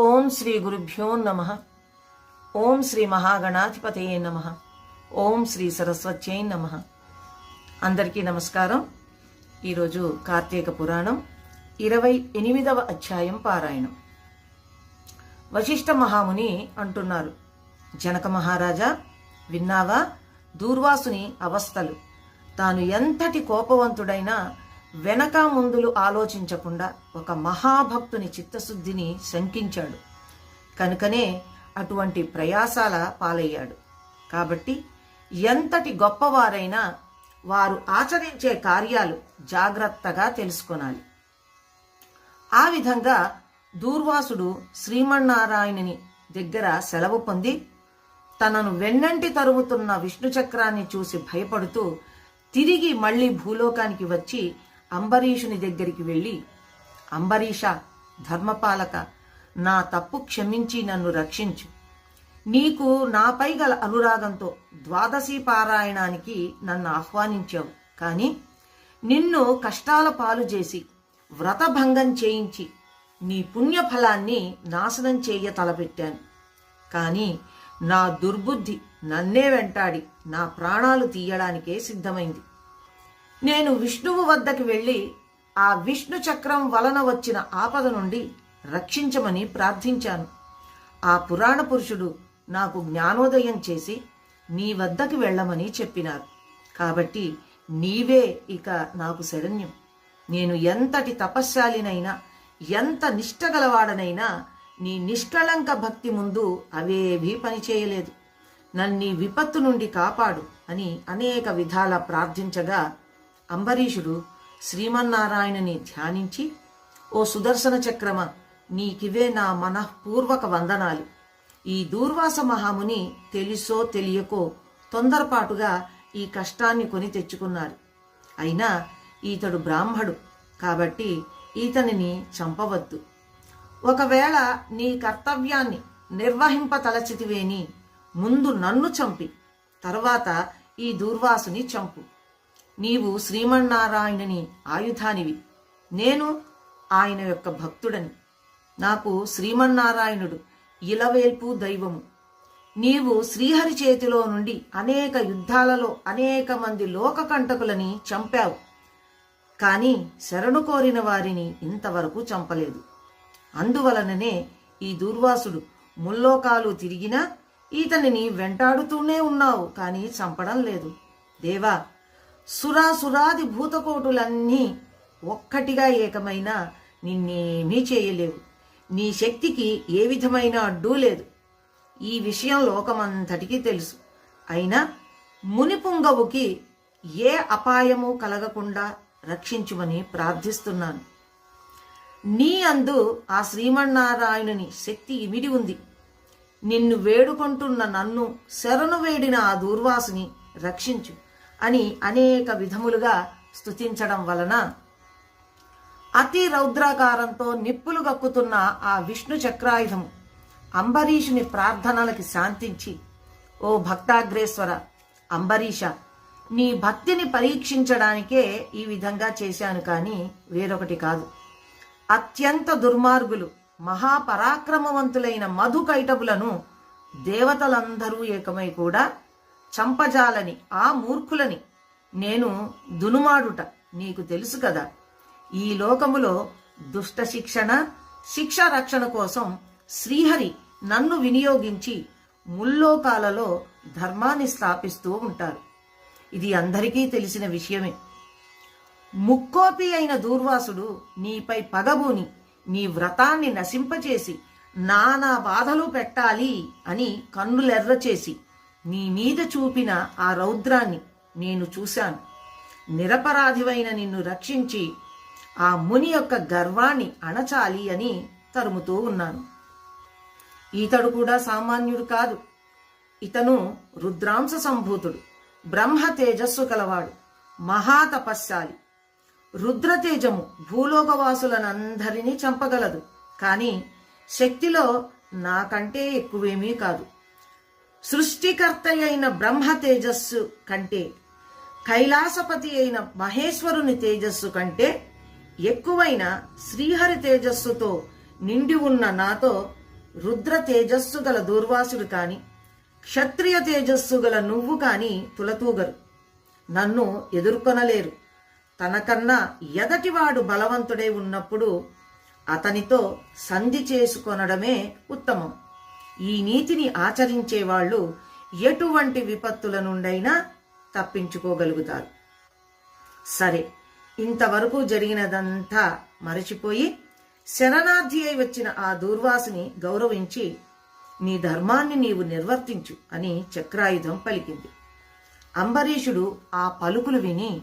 ఓం శ్రీ గురుభ్యో నమ. ఓం శ్రీ మహాగణాధిపతయే నమ. ఓం శ్రీ సరస్వత్యై నమ. అందరికీ నమస్కారం. ఈరోజు కార్తీక పురాణం ఇరవై ఎనిమిదవ అధ్యాయం పారాయణం. వశిష్ఠ మహాముని అంటున్నారు జనక మహారాజా విన్నావా? దూర్వాసుని అవస్థలు. తాను ఎంతటి కోపవంతుడైనా వెనక ముందులు ఆలోచించకుండా ఒక మహాభక్తుని చిత్తశుద్ధిని శంకించాడు. కనుకనే అటువంటి ప్రయాసాల పాలయ్యాడు. కాబట్టి ఎంతటి గొప్పవారైనా వారు ఆచరించే కార్యాలు జాగ్రత్తగా తెలుసుకొనాలి. ఆ విధంగా దూర్వాసుడు శ్రీమన్నారాయణుని దగ్గర సెలవు పొంది తనను వెన్నంటి తరుముతున్న విష్ణు చక్రాన్ని చూసి భయపడుతూ తిరిగి మళ్ళీ భూలోకానికి వచ్చి అంబరీషుని దగ్గరికి వెళ్ళి అంబరీష ధర్మపాలక నా తప్పు క్షమించి నన్ను రక్షించు. నీకు నాపై గల అనురాగంతో ద్వాదశి పారాయణానికి నన్ను ఆహ్వానించావు. కానీ నిన్ను కష్టాల పాలు చేసి వ్రతభంగం చేయించి నీ పుణ్యఫలాన్ని నాశనం చేయ తలపెట్టాను. కానీ నా దుర్బుద్ధి నన్నే వెంటాడి నా ప్రాణాలు తీయడానికే సిద్ధమైంది. నేను విష్ణువు వద్దకు వెళ్ళి ఆ విష్ణు చక్రం వలన వచ్చిన ఆపద నుండి రక్షించమని ప్రార్థించాను. ఆ పురాణ పురుషుడు నాకు జ్ఞానోదయం చేసి నీ వద్దకు వెళ్ళమని చెప్పినారు. కాబట్టి నీవే ఇక నాకు శరణ్యం. నేను ఎంతటి తపశ్శాలినైనా ఎంత నిష్టగలవాడనైనా నీ నిష్కళంక భక్తి ముందు అవేవీ పనిచేయలేదు నన్ను విపత్తు నుండి కాపాడు అని అనేక విధాల ప్రార్థించగా అంబరీషుడు శ్రీమన్నారాయణని ధ్యానించి ఓ సుదర్శన చక్రమ నీకివే నా మనఃపూర్వక వందనాలు. ఈ దూర్వాస మహాముని తెలుసో తెలియకో తొందరపాటుగా ఈ కష్టాన్ని కొని తెచ్చుకున్నారు అయినా ఈతడు బ్రాహ్మడు కాబట్టి ఈతనిని చంపవద్దు. ఒకవేళ నీ కర్తవ్యాన్ని నిర్వహింపతలచితివేని ముందు నన్ను చంపి తర్వాత ఈ దూర్వాసుని చంపు. నీవు శ్రీమన్నారాయణని ఆయుధానివి. నేను ఆయన యొక్క భక్తుడని. నాకు శ్రీమన్నారాయణుడు ఇలవేల్పు దైవము. నీవు శ్రీహరి చేతిలో నుండి అనేక యుద్ధాలలో అనేక మంది లోకకంటకులని చంపావు. కానీ శరణు కోరిన వారిని ఇంతవరకు చంపలేదు. అందువలననే ఈ దుర్వాసుడు ముల్లోకాలు తిరిగినా ఈతనిని వెంటాడుతూనే ఉన్నావు కానీ చంపడం లేదు. దేవా సురాసురాది భూతకోటులన్నీ ఒక్కటిగా ఏకమైన నిన్నేమీ చేయలేవు. నీ శక్తికి ఏ విధమైన అడ్డూ లేదు. ఈ విషయం లోకమంతటికీ తెలుసు. అయినా మునిపుంగవుకి ఏ అపాయము కలగకుండా రక్షించుమని ప్రార్థిస్తున్నాను. నీ అందు ఆ శ్రీమన్నారాయణుని శక్తి ఇమిడి ఉంది. నిన్ను వేడుకుంటున్న నన్ను శరణు వేడిన ఆ దూర్వాసుని రక్షించు. అని అనేక విధములుగా స్తుతించడం వలన అతి రౌద్రాకారంతో నిప్పులు గక్కుతున్న ఆ విష్ణు చక్రాయుధం అంబరీషుని ప్రార్థనలకి శాంతించి ఓ భక్తాగ్రేశ్వర అంబరీష నీ భక్తిని పరీక్షించడానికే ఈ విధంగా చేశాను కానీ వేరొకటి కాదు. అత్యంత దుర్మార్గులు మహాపరాక్రమవంతులైన మధుకైటబులను దేవతలందరూ ఏకమై కూడా చంపజాలని ఆ మూర్ఖులని నేను దునుమాడుట నీకు తెలుసు కదా. ఈ లోకములో దుష్ట శిక్షణ శిక్ష రక్షణ కోసం శ్రీహరి నన్ను వినియోగించి ముల్లోకాలలో ధర్మాన్ని స్థాపిస్తూ ఉంటారు ఇది అందరికీ తెలిసిన విషయమే. ముక్కోపి అయిన దూర్వాసుడు నీపై పగబూని నీ వ్రతాన్ని నశింపచేసి నానా బాధలు పెట్టాలి అని కన్నులెర్ర చేసి నీ మీద చూపిన ఆ రౌద్రాన్ని నేను చూశాను. నిరపరాధివైన నిన్ను రక్షించి ఆ ముని యొక్క గర్వాన్ని అణచాలి అని తరుముతూ ఉన్నాను. ఈతడు కూడా సామాన్యుడు కాదు. ఇతను రుద్రాంశ సంభూతుడు బ్రహ్మ తేజస్సు కలవాడు మహాతపస్శాలి. రుద్రతేజము భూలోకవాసులనందరినీ చంపగలదు కానీ శక్తిలో నాకంటే ఎక్కువేమీ కాదు. సృష్టికర్త అయిన బ్రహ్మ తేజస్సు కంటే కైలాసపతి అయిన మహేశ్వరుని తేజస్సు కంటే ఎక్కువైన శ్రీహరి తేజస్సుతో నిండి ఉన్న నాతో రుద్ర తేజస్సు గల దూర్వాసుడు కాని క్షత్రియ తేజస్సు గల నువ్వు కాని తులతూగరు. నన్ను ఎదుర్కొనలేరు. తనకన్నా ఎదటివాడు బలవంతుడై ఉన్నప్పుడు అతనితో సంధి చేసుకొనడమే ఉత్తమం. ఈ నీతిని ఆచరించేవాళ్ళు ఎటువంటి విపత్తుల నుండైనా తప్పించుకోగలుగుతారు. సరే ఇంతవరకు జరిగినదంతా మరచిపోయి శరణార్థి అయి వచ్చిన ఆ దూర్వాసుని గౌరవించి నీ ధర్మాన్ని నీవు నిర్వర్తించు అని చక్రాయుధం పలికింది. అంబరీషుడు ఆ పలుకులు విని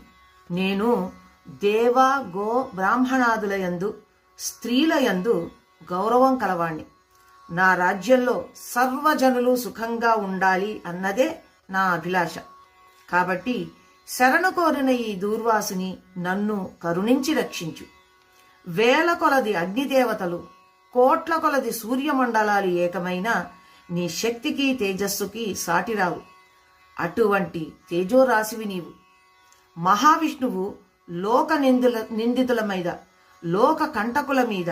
నేను దేవ గో బ్రాహ్మణాదులయందు స్త్రీలయందు గౌరవం కలవాణ్ణి. నా రాజ్యంలో సర్వజనులు సుఖంగా ఉండాలి అన్నదే నా అభిలాష. కాబట్టి శరణు కోరిన ఈ దూర్వాసుని నన్ను కరుణించి రక్షించు. వేల కొలది అగ్నిదేవతలు కోట్ల కొలది సూర్యమండలాలు ఏకమైన నీ శక్తికి తేజస్సుకి సాటిరావు. అటువంటి తేజోరాశివి నీవు. మహావిష్ణువు లోక నిందుల నిందితుల మీద లోక కంటకుల మీద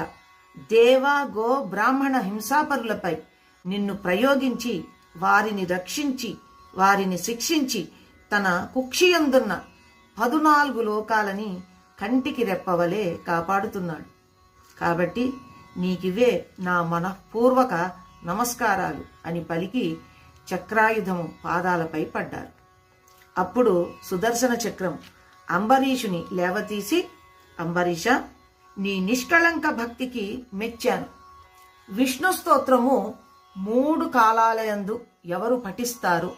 దేవ గో బ్రాహ్మణ హింసాపరులపై నిన్ను ప్రయోగించి వారిని రక్షించి వారిని శిక్షించి తన కుక్షియందున్న పదునాలుగు లోకాలని కంటికి రెప్పవలే కాపాడుతున్నాడు. కాబట్టి నీకివే నా మనఃపూర్వక నమస్కారాలు అని పలికి చక్రాయుధము పాదాలపై పడ్డారు అప్పుడు సుదర్శన చక్రం అంబరీషుని లేవతీసి అంబరీష నీ నిష్కళంక భక్తికి మెచ్చాను. విష్ణు స్తోత్రము మూడు కాలాలయందు ఎవరు పఠిస్తారు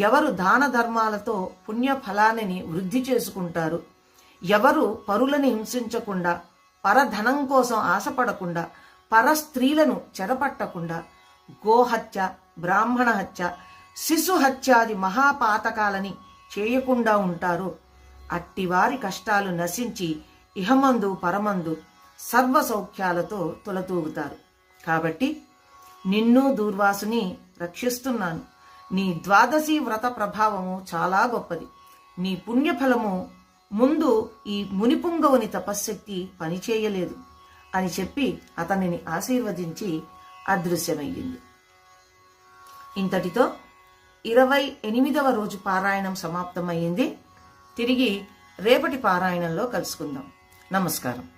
ఎవరు దాన ధర్మాలతో పుణ్య ఫలాన్ని వృద్ధి చేసుకుంటారు ఎవరు పరులను హింసించకుండా పరధనం కోసం ఆశపడకుండా పర స్త్రీలను చెరపట్టకుండా గోహత్య బ్రాహ్మణ హత్య శిశు హత్యాది మహాపాతకాలని చేయకుండా ఉంటారు. అట్టివారి కష్టాలు నశించి ఇహమందు పరమందు సర్వ సౌఖ్యాలతో తులతూగుతారు. కాబట్టి నిన్ను దూర్వాసుని రక్షిస్తున్నాను. నీ ద్వాదశి వ్రత ప్రభావము చాలా గొప్పది. నీ పుణ్యఫలము ముందు ఈ మునిపుంగవుని తపశ్శక్తి పనిచేయలేదు అని చెప్పి అతనిని ఆశీర్వదించి అదృశ్యమయ్యింది. ఇంతటితో ఇరవై ఎనిమిదవ రోజు పారాయణం సమాప్తమయ్యింది. తిరిగి రేపటి పారాయణంలో కలుసుకుందాం. నమస్కారం.